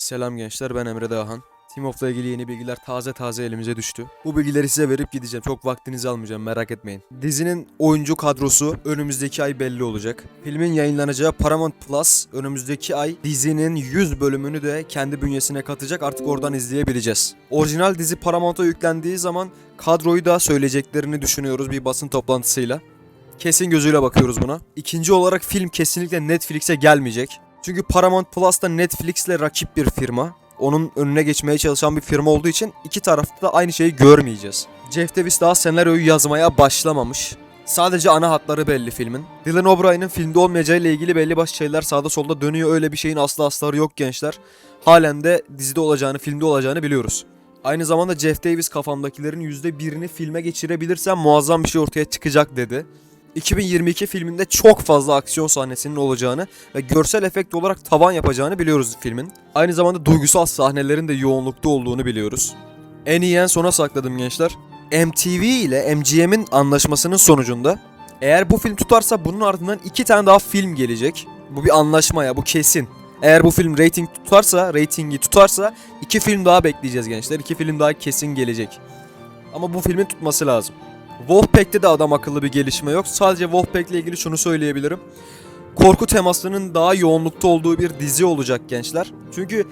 Selam gençler ben Emre Dağhan. Team Off'la ilgili yeni bilgiler taze taze elimize düştü. Bu bilgileri size verip gideceğim. Çok vaktinizi almayacağım merak etmeyin. Dizinin oyuncu kadrosu önümüzdeki ay belli olacak. Filmin yayınlanacağı Paramount Plus önümüzdeki ay dizinin 100 bölümünü de kendi bünyesine katacak. Artık oradan izleyebileceğiz. Orijinal dizi Paramount'a yüklendiği zaman kadroyu da söyleyeceklerini düşünüyoruz bir basın toplantısıyla. Kesin gözüyle bakıyoruz buna. İkinci olarak film kesinlikle Netflix'e gelmeyecek. Çünkü Paramount Plus da Netflix'le rakip bir firma. Onun önüne geçmeye çalışan bir firma olduğu için iki tarafta da aynı şeyi görmeyeceğiz. Jeff Davis daha senaryoyu yazmaya başlamamış. Sadece ana hatları belli filmin. Dylan O'Brien'in filmde olmayacağı ile ilgili belli başlı şeyler sağda solda dönüyor. Öyle bir şeyin aslı astarı yok gençler. Halen de dizide olacağını, filmde olacağını biliyoruz. Aynı zamanda Jeff Davis kafamdakilerin %1'ini filme geçirebilirsem muazzam bir şey ortaya çıkacak dedi. 2022 filminde çok fazla aksiyon sahnesinin olacağını ve görsel efekt olarak tavan yapacağını biliyoruz filmin. Aynı zamanda duygusal sahnelerin de yoğunlukta olduğunu biliyoruz. En iyi en sona sakladım gençler. MTV ile MGM'in anlaşmasının sonucunda eğer bu film tutarsa bunun ardından iki tane daha film gelecek. Bu bir anlaşma ya bu kesin. Eğer bu film rating tutarsa, ratingi tutarsa iki film daha bekleyeceğiz gençler. İki film daha kesin gelecek. Ama bu filmin tutması lazım. Wolfpack'te de adam akıllı bir gelişme yok. Sadece Wolfpack ile ilgili şunu söyleyebilirim. Korku temasının daha yoğunlukta olduğu bir dizi olacak gençler. Çünkü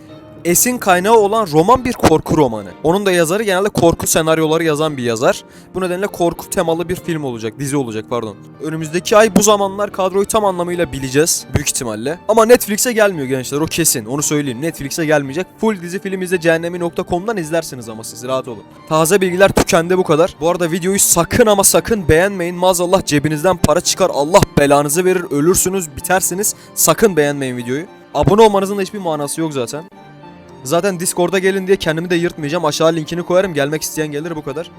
esin kaynağı olan roman bir korku romanı. Onun da yazarı genelde korku senaryoları yazan bir yazar. Bu nedenle korku temalı bir film olacak, dizi olacak pardon. Önümüzdeki ay bu zamanlar kadroyu tam anlamıyla bileceğiz büyük ihtimalle. Ama Netflix'e gelmiyor gençler o kesin. Onu söyleyeyim. Netflix'e gelmeyecek. Full dizi film izle cehennemi.com'dan izlersiniz ama siz rahat olun. Taze bilgiler tükendi bu kadar. Bu arada videoyu sakın ama sakın beğenmeyin. Maazallah cebinizden para çıkar. Allah belanızı verir. Ölürsünüz, bitersiniz. Sakın beğenmeyin videoyu. Abone olmanızın da hiçbir manası yok zaten. Zaten Discord'a gelin diye kendimi de yırtmayacağım. Aşağı linkini koyarım. Gelmek isteyen gelir bu kadar.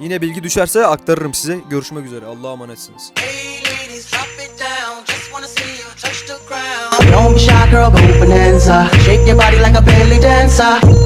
Yine bilgi düşerse aktarırım size. Görüşmek üzere. Allah'a emanetsiniz. Don't be shy, girl, go bonanza. Shake your body like a belly dancer.